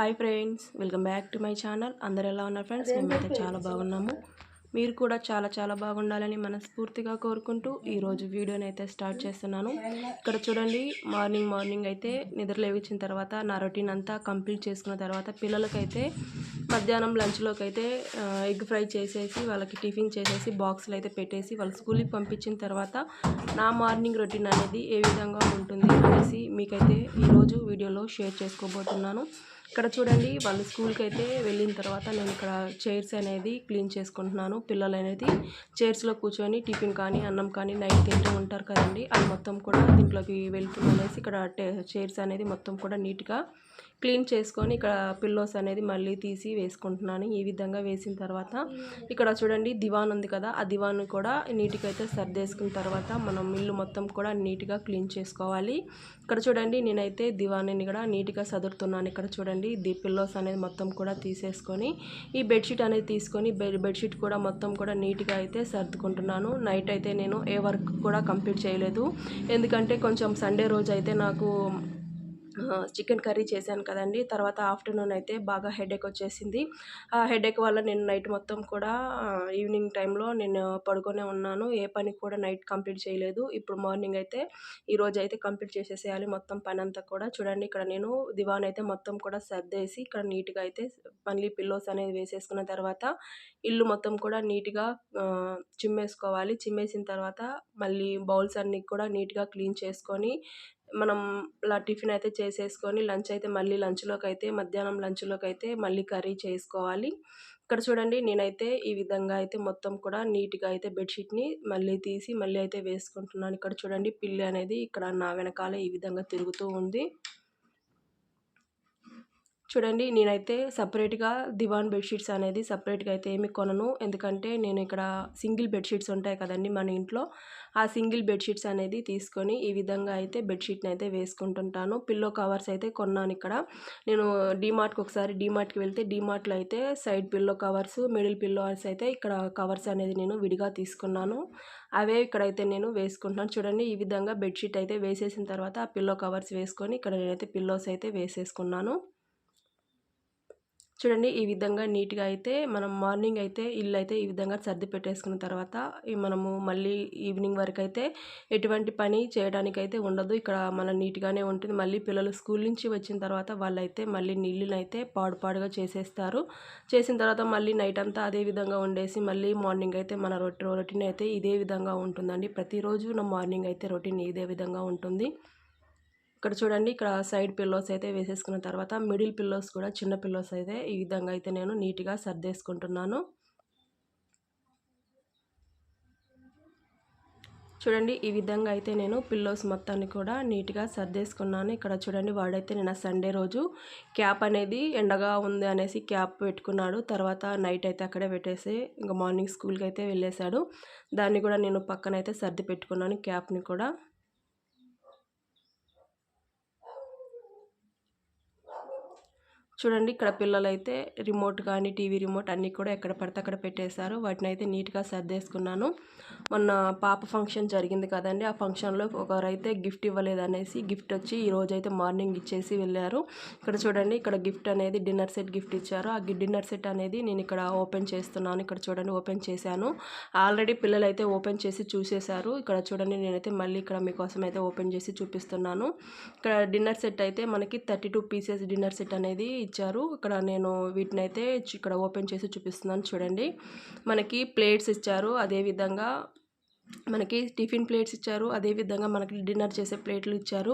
Hi friends welcome back to my channel. అందరు ఎలా ఉన్నారు ఫ్రెండ్స్? మేమైతే చాలా బాగున్నాము. మీరు కూడా చాలా చాలా బాగుండాలని మనస్ఫూర్తిగా కోరుకుంటూ ఈరోజు వీడియోని అయితే స్టార్ట్ చేస్తున్నాను. ఇక్కడ చూడండి మార్నింగ్ మార్నింగ్ అయితే నిద్ర లేవించిన తర్వాత నా రొటీన్ అంతా కంప్లీట్ చేసుకున్న తర్వాత పిల్లలకైతే మధ్యాహ్నం లంచ్లోకి అయితే ఎగ్ ఫ్రై చేసేసి వాళ్ళకి టిఫిన్ చేసేసి బాక్స్లో అయితే పెట్టేసి వాళ్ళ స్కూల్కి పంపించిన తర్వాత నా మార్నింగ్ రొటీన్ అనేది ఏ విధంగా ఉంటుంది అనేసి మీకైతే ఈరోజు వీడియోలో షేర్ చేసుకోబోతున్నాను. ఇక్కడ చూడండి వాళ్ళు స్కూల్కి అయితే వెళ్ళిన తర్వాత నేను ఇక్కడ చైర్స్ అనేది క్లీన్ చేసుకుంటున్నాను. పిల్లలు అనేది చైర్స్లో కూర్చొని టిఫిన్ కానీ అన్నం కానీ నైట్ తింటూ ఉంటారు కదండి. అది మొత్తం కూడా దీంట్లోకి వెళ్తుందనేసి ఇక్కడ చైర్స్ అనేది మొత్తం కూడా నీట్గా క్లీన్ చేసుకొని ఇక్కడ పిల్లోస్ అనేది మళ్ళీ తీసి వేసుకుంటున్నాను. ఈ విధంగా వేసిన తర్వాత ఇక్కడ చూడండి దివాన్ ఉంది కదా ఆ దివాన్ కూడా నీట్గా అయితే సర్దేసుకున్న తర్వాత మనం ఇల్లు మొత్తం కూడా నీట్గా క్లీన్ చేసుకోవాలి. ఇక్కడ చూడండి నేనైతే దివాన్ని కూడా నీట్గా సదురుతున్నాను. ఇక్కడ చూడండి ది పిల్లోస్ అనేది మొత్తం కూడా తీసేసుకొని ఈ బెడ్షీట్ అనేది తీసుకొని బెడ్ బెడ్షీట్ కూడా మొత్తం కూడా నీట్గా అయితే సర్దుకుంటున్నాను. నైట్ అయితే నేను ఏ వర్క్ కూడా కంప్లీట్ చేయలేదు. ఎందుకంటే కొంచెం సండే రోజు అయితే నాకు చికెన్ కర్రీ చేశాను కదండి. తర్వాత ఆఫ్టర్నూన్ అయితే బాగా హెడేక్ వచ్చేసింది. ఆ హెడేక్ వల్ల నేను నైట్ మొత్తం కూడా ఈవినింగ్ టైంలో నేను పడుకొనే ఉన్నాను. ఏ పని కూడా నైట్ కంప్లీట్ చేయలేదు. ఇప్పుడు మార్నింగ్ అయితే ఈరోజు అయితే కంప్లీట్ చేసేసేయాలి మొత్తం పని అంతా కూడా. చూడండి ఇక్కడ నేను దివాన్ అయితే మొత్తం కూడా సర్దేసి ఇక్కడ నీట్గా అయితే మళ్ళీ పిల్లోస్ అనేది వేసేసుకున్న తర్వాత ఇల్లు మొత్తం కూడా నీట్గా చిమ్మేసుకోవాలి. చిమ్మేసిన తర్వాత మళ్ళీ బౌల్స్ అన్నీ కూడా నీట్గా క్లీన్ చేసుకొని మనం ఇలా టిఫిన్ అయితే చేసేసుకొని లంచ్ అయితే మళ్ళీ లంచ్లోకి అయితే మధ్యాహ్నం లంచ్లోకి అయితే మళ్ళీ కర్రీ చేసుకోవాలి. ఇక్కడ చూడండి నేనైతే ఈ విధంగా అయితే మొత్తం కూడా నీట్గా అయితే బెడ్షీట్ని మళ్ళీ తీసి మళ్ళీ అయితే వేసుకుంటున్నాను. ఇక్కడ చూడండి పిల్లి అనేది ఇక్కడ నా వెనకాల ఈ విధంగా తిరుగుతూ ఉంది. చూడండి నేనైతే సపరేట్గా దివాన్ బెడ్షీట్స్ అనేది సపరేట్గా అయితే ఏమి కొనను. ఎందుకంటే నేను ఇక్కడ సింగిల్ బెడ్షీట్స్ ఉంటాయి కదండి మన ఇంట్లో. ఆ సింగిల్ బెడ్షీట్స్ అనేది తీసుకొని ఈ విధంగా అయితే బెడ్షీట్ని అయితే వేసుకుంటుంటాను. పిల్లో కవర్స్ అయితే కొన్నాను ఇక్కడ. నేను డీమార్ట్కి ఒకసారి డీమార్ట్కి వెళ్తే డీమార్ట్లో అయితే side pillow covers middle pillows అయితే ఇక్కడ కవర్స్ అనేది నేను విడిగా తీసుకున్నాను. అవే ఇక్కడైతే నేను వేసుకుంటున్నాను. చూడండి ఈ విధంగా బెడ్షీట్ అయితే వేసేసిన తర్వాత ఆ పిల్లో కవర్స్ వేసుకొని ఇక్కడ నేనైతే పిల్లోస్ అయితే వేసేసుకున్నాను. చూడండి ఈ విధంగా నీట్గా అయితే మనం మార్నింగ్ అయితే ఇల్లు అయితే ఈ విధంగా సర్ది పెట్టేసుకున్న తర్వాత మనము మళ్ళీ ఈవినింగ్ వరకు అయితే ఎటువంటి పని చేయడానికైతే ఉండదు. ఇక్కడ మన నీట్గానే ఉంటుంది. మళ్ళీ పిల్లలు స్కూల్ నుంచి వచ్చిన తర్వాత వాళ్ళైతే మళ్ళీ నీళ్ళనైతే పాడుపాడుగా చేసేస్తారు. చేసిన తర్వాత మళ్ళీ నైట్ అంతా అదే విధంగా ఉండేసి మళ్ళీ మార్నింగ్ అయితే మన రొట్టి రొటీన్ అయితే ఇదే విధంగా ఉంటుందండి. ప్రతిరోజు నా మార్నింగ్ అయితే రొటీన్ ఇదే విధంగా ఉంటుంది. ఇక్కడ చూడండి ఇక్కడ సైడ్ పిల్లోస్ అయితే వేసేసుకున్న తర్వాత మిడిల్ పిల్లోస్ కూడా చిన్న పిల్లోస్ అయితే ఈ విధంగా అయితే నేను నీట్గా సర్దేసుకుంటున్నాను. చూడండి ఈ విధంగా అయితే నేను పిల్లోస్ మొత్తాన్ని కూడా నీట్గా సర్దేసుకున్నాను. ఇక్కడ చూడండి వాడైతే నేను సండే రోజు క్యాప్ అనేది ఎండగా ఉంది అనేసి క్యాప్ పెట్టుకున్నాడు. తర్వాత నైట్ అయితే అక్కడే పెట్టేసి ఇంకా మార్నింగ్ స్కూల్కి అయితే వెళ్ళేశాడు. దాన్ని కూడా నేను పక్కనైతే సర్ది పెట్టుకున్నాను క్యాప్ని కూడా. చూడండి ఇక్కడ పిల్లలైతే రిమోట్ కానీ టీవీ రిమోట్ అన్నీ కూడా ఎక్కడ పడితే అక్కడ పెట్టేశారు. వాటిని అయితే నీట్గా సర్దేసుకున్నాను. మొన్న పాప ఫంక్షన్ జరిగింది కదండి ఆ ఫంక్షన్లో ఒకరైతే గిఫ్ట్ ఇవ్వలేదు అనేసి గిఫ్ట్ వచ్చి ఈ రోజు అయితే మార్నింగ్ ఇచ్చేసి వెళ్ళారు. ఇక్కడ చూడండి ఇక్కడ గిఫ్ట్ అనేది డిన్నర్ సెట్ గిఫ్ట్ ఇచ్చారు. ఆ డిన్నర్ సెట్ అనేది నేను ఇక్కడ ఓపెన్ చేస్తున్నాను. ఇక్కడ చూడండి ఓపెన్ చేశాను. ఆల్రెడీ పిల్లలు అయితే ఓపెన్ చేసి చూసేశారు. ఇక్కడ చూడండి నేనైతే మళ్ళీ ఇక్కడ మీకోసం అయితే ఓపెన్ చేసి చూపిస్తున్నాను. ఇక్కడ డిన్నర్ సెట్ అయితే మనకి thirty two pieces dinner set అనేది ఇచ్చారు. ఇక్కడ నేను వీటిని అయితే ఇక్కడ ఓపెన్ చేసి చూపిస్తున్నాను చూడండి. మనకి ప్లేట్స్ ఇచ్చారు. అదేవిధంగా మనకి టిఫిన్ ప్లేట్స్ ఇచ్చారు. అదేవిధంగా మనకి డిన్నర్ చేసే ప్లేట్లు ఇచ్చారు.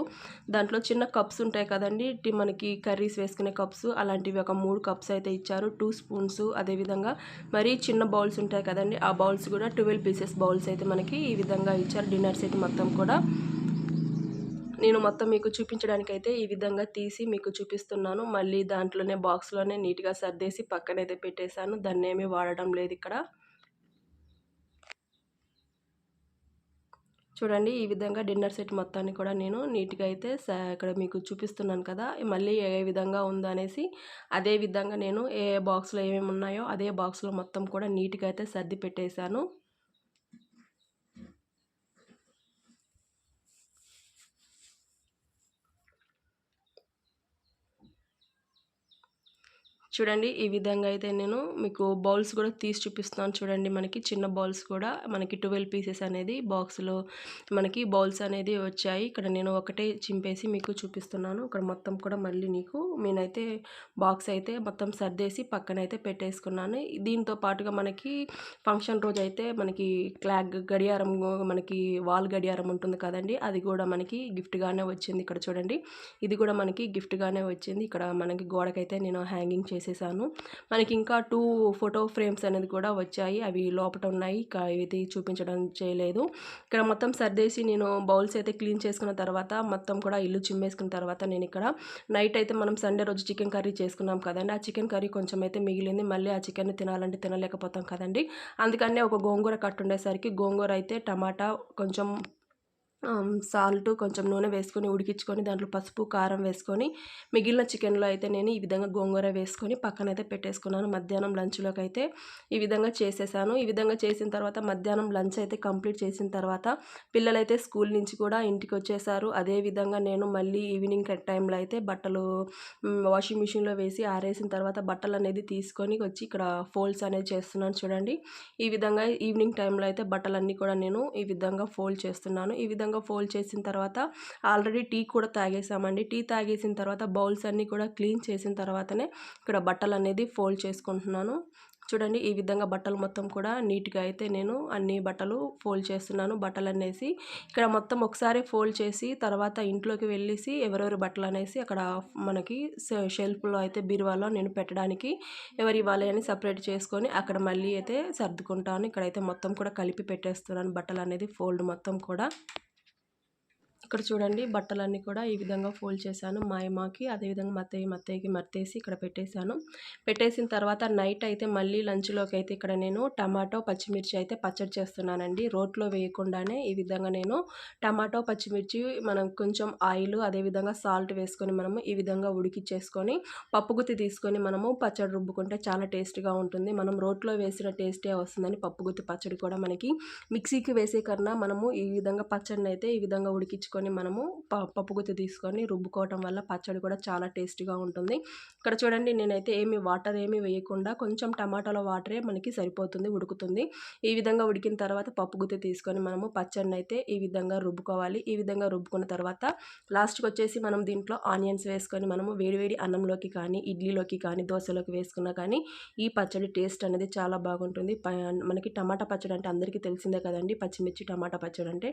దాంట్లో చిన్న కప్స్ ఉంటాయి కదండి. మనకి కర్రీస్ వేసుకునే కప్స్. అలాంటివి ఒక మూడు కప్స్ అయితే ఇచ్చారు. Two spoons. అదేవిధంగా మరి చిన్న బౌల్స్ ఉంటాయి కదండి. ఆ బౌల్స్ కూడా ట్వెల్వ్ పీసెస్ బౌల్స్ అయితే మనకి ఈ విధంగా ఇచ్చారు. డిన్నర్ సెట్ మొత్తం కూడా. నేను మొత్తం మీకు చూపించడానికి అయితే ఈ విధంగా తీసి మీకు చూపిస్తున్నాను. మళ్ళీ దాంట్లోనే బాక్స్లోనే నీట్గా సర్దేసి పక్కనైతే పెట్టేశాను. దాన్ని ఏమీ వాడడం లేదు ఇక్కడ. చూడండి ఈ విధంగా డిన్నర్ సెట్ మొత్తాన్ని కూడా నేను నీట్గా అయితే ఇక్కడ మీకు చూపిస్తున్నాను కదా. మళ్ళీ ఏ విధంగా ఉందనేసి అదే విధంగా నేను ఏ బాక్స్లో ఏమేమి ఉన్నాయో అదే బాక్స్లో మొత్తం కూడా నీట్గా అయితే సర్ది పెట్టేశాను. చూడండి ఈ విధంగా అయితే నేను మీకు బౌల్స్ కూడా తీసి చూపిస్తున్నాను చూడండి మనకి. చిన్న బౌల్స్ కూడా మనకి ట్వెల్వ్ పీసెస్ అనేది బాక్స్లో మనకి బౌల్స్ అనేది వచ్చాయి. ఇక్కడ నేను ఒకటే చింపేసి మీకు చూపిస్తున్నాను. ఇక్కడ మొత్తం కూడా మళ్ళీ నీకు నేనైతే బాక్స్ అయితే మొత్తం సర్దేసి పక్కన అయితే పెట్టేసుకున్నాను. దీంతో పాటుగా మనకి ఫంక్షన్ రోజు అయితే మనకి క్లాగ్ గడియారం మనకి వాల్ గడియారం ఉంటుంది కదండి అది కూడా మనకి గిఫ్ట్గానే వచ్చింది. ఇక్కడ చూడండి ఇది కూడా మనకి గిఫ్ట్గానే వచ్చింది. ఇక్కడ మనకి గోడకైతే నేను హ్యాంగింగ్ చేసి చేసేసాను మనకి ఇంకా టూ ఫోటో ఫ్రేమ్స్ అనేది కూడా వచ్చాయి. అవి లోపల ఉన్నాయి. ఇది చూపించడం చేయలేదు. ఇక్కడ మొత్తం సర్దేసి నేను బౌల్స్ అయితే క్లీన్ చేసుకున్న తర్వాత మొత్తం కూడా ఇల్లు చిమ్మేసుకున్న తర్వాత నేను ఇక్కడ నైట్ అయితే మనం సండే రోజు చికెన్ కర్రీ చేసుకున్నాం కదండి. ఆ చికెన్ కర్రీ కొంచెం అయితే మిగిలింది. మళ్ళీ ఆ చికెన్ తినాలంటే తినలేకపోతాం కదండి. అందుకనే ఒక గోంగూర కట్టు ఉండేసరికి గోంగూర అయితే టమాటా కొంచెం సాల్ట్ కొంచెం నూనె వేసుకొని ఉడికించుకొని దాంట్లో పసుపు కారం వేసుకొని మిగిలిన చికెన్లో అయితే నేను ఈ విధంగా గోంగూర వేసుకొని పక్కన అయితే పెట్టేసుకున్నాను. మధ్యాహ్నం లంచ్లోకి అయితే ఈ విధంగా చేసేసాను. ఈ విధంగా చేసిన తర్వాత మధ్యాహ్నం లంచ్ అయితే కంప్లీట్ చేసిన తర్వాత పిల్లలైతే స్కూల్ నుంచి కూడా ఇంటికి వచ్చేసారు. అదేవిధంగా నేను మళ్ళీ ఈవినింగ్ టైంలో అయితే బట్టలు వాషింగ్ మిషన్లో వేసి ఆరేసిన తర్వాత బట్టలు అనేది తీసుకొని వచ్చి ఇక్కడ ఫోల్డ్స్ అనేది చేస్తున్నాను చూడండి. ఈ విధంగా ఈవినింగ్ టైంలో అయితే బట్టలన్నీ కూడా నేను ఈ విధంగా ఫోల్డ్ చేస్తున్నాను. ఈ విధంగా విధంగా ఫోల్డ్ చేసిన తర్వాత ఆల్రెడీ టీ కూడా తాగేసామండి. టీ తాగేసిన తర్వాత బౌల్స్ అన్నీ కూడా క్లీన్ చేసిన తర్వాతనే ఇక్కడ బట్టలు అనేది ఫోల్డ్ చేసుకుంటున్నాను. చూడండి ఈ విధంగా బట్టలు మొత్తం కూడా నీట్గా అయితే నేను అన్ని బట్టలు ఫోల్డ్ చేస్తున్నాను. బట్టలు అనేసి ఇక్కడ మొత్తం ఒకసారి ఫోల్డ్ చేసి తర్వాత ఇంట్లోకి వెళ్ళేసి ఎవరెవరి బట్టలు అనేసి అక్కడ మనకి షెల్ఫ్లో అయితే బీరువాలో నేను పెట్టడానికి ఎవరు ఇవ్వాలి అని సపరేట్ చేసుకొని అక్కడ మళ్ళీ అయితే సర్దుకుంటాను. ఇక్కడైతే మొత్తం కూడా కలిపి పెట్టేస్తున్నాను బట్టలు అనేది ఫోల్డ్ మొత్తం కూడా. ఇక్కడ చూడండి బట్టలన్నీ కూడా ఈ విధంగా ఫోల్డ్ చేశాను. మా అమ్మకి అదేవిధంగా మత్తయ్య మత్తయ్యకి మర్తేసి ఇక్కడ పెట్టేశాను. పెట్టేసిన తర్వాత నైట్ అయితే మళ్ళీ లంచ్లోకి అయితే ఇక్కడ నేను టమాటో పచ్చిమిర్చి అయితే పచ్చడి చేస్తున్నానండి. రోట్లో వేయకుండానే ఈ విధంగా నేను టమాటో పచ్చిమిర్చి మనం కొంచెం ఆయిల్ అదేవిధంగా సాల్ట్ వేసుకొని మనము ఈ విధంగా ఉడికిచ్చేసుకొని పప్పుగుత్తి తీసుకొని మనము పచ్చడి రుబ్బుకుంటే చాలా టేస్ట్గా ఉంటుంది. మనం రోట్లో వేసిన టేస్టే వస్తుందని పప్పు గుత్తి పచ్చడి కూడా మనకి మిక్సీకి వేసే కన్నా మనము ఈ విధంగా పచ్చడిని అయితే ఈ విధంగా ఉడికించుకొని తీసుకొని మనము పప్పుగుత్తి తీసుకొని రుబ్బుకోవటం వల్ల పచ్చడి కూడా చాలా టేస్టీగా ఉంటుంది. ఇక్కడ చూడండి నేనైతే ఏమి వాటర్ ఏమి వేయకుండా కొంచెం టమాటాల వాటరే మనకి సరిపోతుంది ఉడుకుతుంది. ఈ విధంగా ఉడికిన తర్వాత పప్పు గుత్తి తీసుకొని మనము పచ్చడిని అయితే ఈ విధంగా రుబ్బుకోవాలి. ఈ విధంగా రుబ్బుకున్న తర్వాత లాస్ట్కి వచ్చేసి మనం దీంట్లో ఆనియన్స్ వేసుకొని మనము వేడివేడి అన్నంలోకి కానీ ఇడ్లీలోకి కానీ దోశలోకి వేసుకున్నా కానీ ఈ పచ్చడి టేస్ట్ అనేది చాలా బాగుంటుంది. మనకి టమాటా పచ్చడి అంటే అందరికీ తెలిసిందే కదండి. పచ్చిమిర్చి టమాటా పచ్చడి అంటే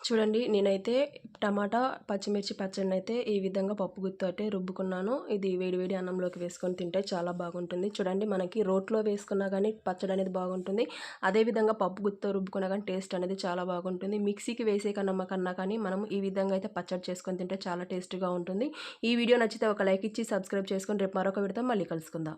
చూడండి నేనైతే టమాటా పచ్చిమిర్చి పచ్చడిని అయితే ఈ విధంగా పప్పు గుత్తోటే రుబ్బుకున్నాను. ఇది వేడివేడి అన్నంలోకి వేసుకొని తింటే చాలా బాగుంటుంది. చూడండి మనకి రోట్లో వేసుకున్నా కానీ పచ్చడి అనేది బాగుంటుంది. అదేవిధంగా పప్పు గుత్తో రుబ్బుకున్నా కానీ టేస్ట్ అనేది చాలా బాగుంటుంది. మిక్సీకి వేసే కన్నా కన్నా కానీ మనం ఈ విధంగా అయితే పచ్చడి చేసుకొని తింటే చాలా టేస్ట్గా ఉంటుంది. ఈ వీడియో నచ్చితే ఒక లైక్ ఇచ్చి సబ్స్క్రైబ్ చేసుకొని రేపు మరొక విడతాం మళ్ళీ కలుసుకుందాం.